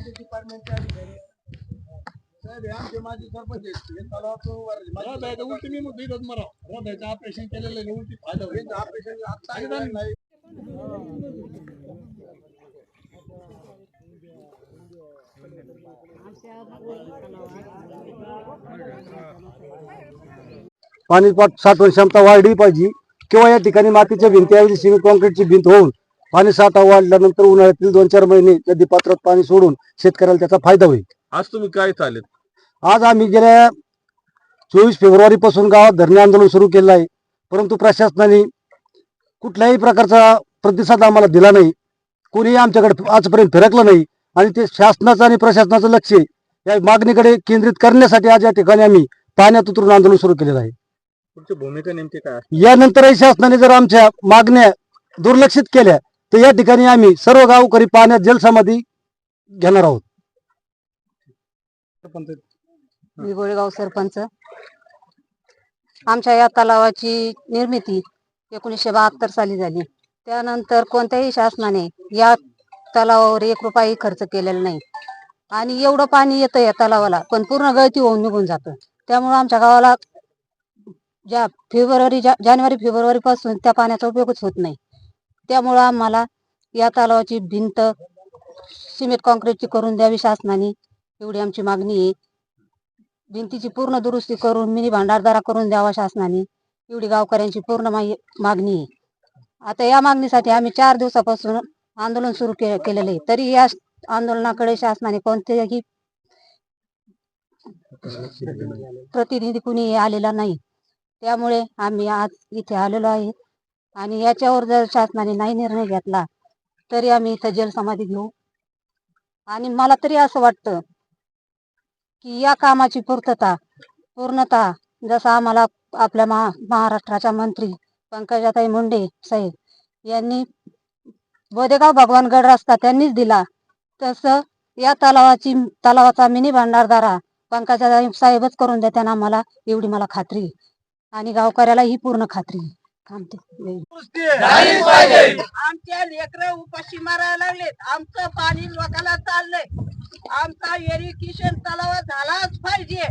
कोणत्या डिपार्टमेंटचे अधिकारी साहेब हे आमचे माजी सरपंच आहेत. हे तलावाचं वर- माजी रथाचं उलटी मी म्हणतो इथंच मराव रथाचं ऑपरेशन केलेलं आहे उलटी फायदा होईल ऑपरेशन आता आहे नाही. पाणी पाट साठवण क्षमता वाढली पाहिजे. किंवा या ठिकाणी मातीच्या भिंतीऐवजी सिमेंट कॉन्क्रीटची भिंत होऊन पाणी साठा वाढल्यानंतर उन्हाळ्यातील दोन चार महिने नदी पात्रात पाणी सोडून शेतकऱ्याला त्याचा फायदा होईल. आज तुम्ही काय चालेल आज आम्ही गेल्या चोवीस फेब्रुवारी पासून गावात धरणे आंदोलन सुरू केलं आहे. परंतु प्रशासनाने कुठल्याही प्रकारचा प्रतिसाद आम्हाला दिला नाही. कोणीही आमच्याकडे आजपर्यंत फिरकलं नाही. आणि ते शासनाचं आणि प्रशासनाचं लक्ष या मागणीकडे केंद्रित करण्यासाठी आज या ठिकाणी आम्ही पाण्यात उतरून आंदोलन सुरू केलेलं आहे. तुमची भूमिका नेमकी काय यानंतरही शासनाने जर आमच्या मागण्या दुर्लक्षित केल्या तर या ठिकाणी आम्ही सर्व गावकरी पाण्यात जलसमाधी घेणार आहोत. मी गोळेगाव सरपंच. आमच्या या तलावाची निर्मिती एकोणीसशे बहात्तर साली झाली. त्यानंतर कोणत्याही शासनाने या तलावावर एक रुपयाही खर्च केलेला नाही. आणि एवढं पाणी येतं या तलावाला पण पूर्ण गळती होऊन निघून जातं. त्यामुळं आमच्या गावाला ज्या फेब्रुवारी जा- जानेवारी फेब्रुवारी पासून त्या पाण्याचा उपयोगच होत नाही. त्यामुळं आम्हाला या तलावाची भिंत सिमेंट कॉन्क्रीटची करून द्यावी शासनाने. एवढी आमची मागणी आहे. भिंतीची पूर्ण दुरुस्ती करून मिनी भांडारदारा करून द्यावा शासनाने. एवढी गावकऱ्यांची पूर्ण मागणी आहे. आता या मागणीसाठी आम्ही चार दिवसापासून आंदोलन सुरू के केलेलं आहे. तरी या आंदोलनाकडे शासनाने कोणत्याही प्रतिनिधी कुणी आलेला नाही. त्यामुळे आम्ही आज इथे आलेलो आहे. आणि याच्यावर जर शासनाने नाही निर्णय घेतला तरी आम्ही इथं जलसमाधी घेऊ. आणि मला तरी असं वाटतं की या कामाची पूर्तता पूर्णता जसं आम्हाला आपल्या महा महाराष्ट्राच्या मंत्री पंकजाताई मुंडे साहेब यांनी बोदेगाव भगवानगड रस्ता त्यांनीच दिला तसं या तलावाची तलावाचा मिनी भांडारदारा पंकजाताई साहेबच करून देताना आम्हाला एवढी मला खात्री आणि गावकऱ्याला ही पूर्ण खात्री आमच्या लेकर उपाशी मारायला लागलेत. आमचं पाणी लोकांना चाललंय. आमचा एरिकेशन तलाव झालाच पाहिजे.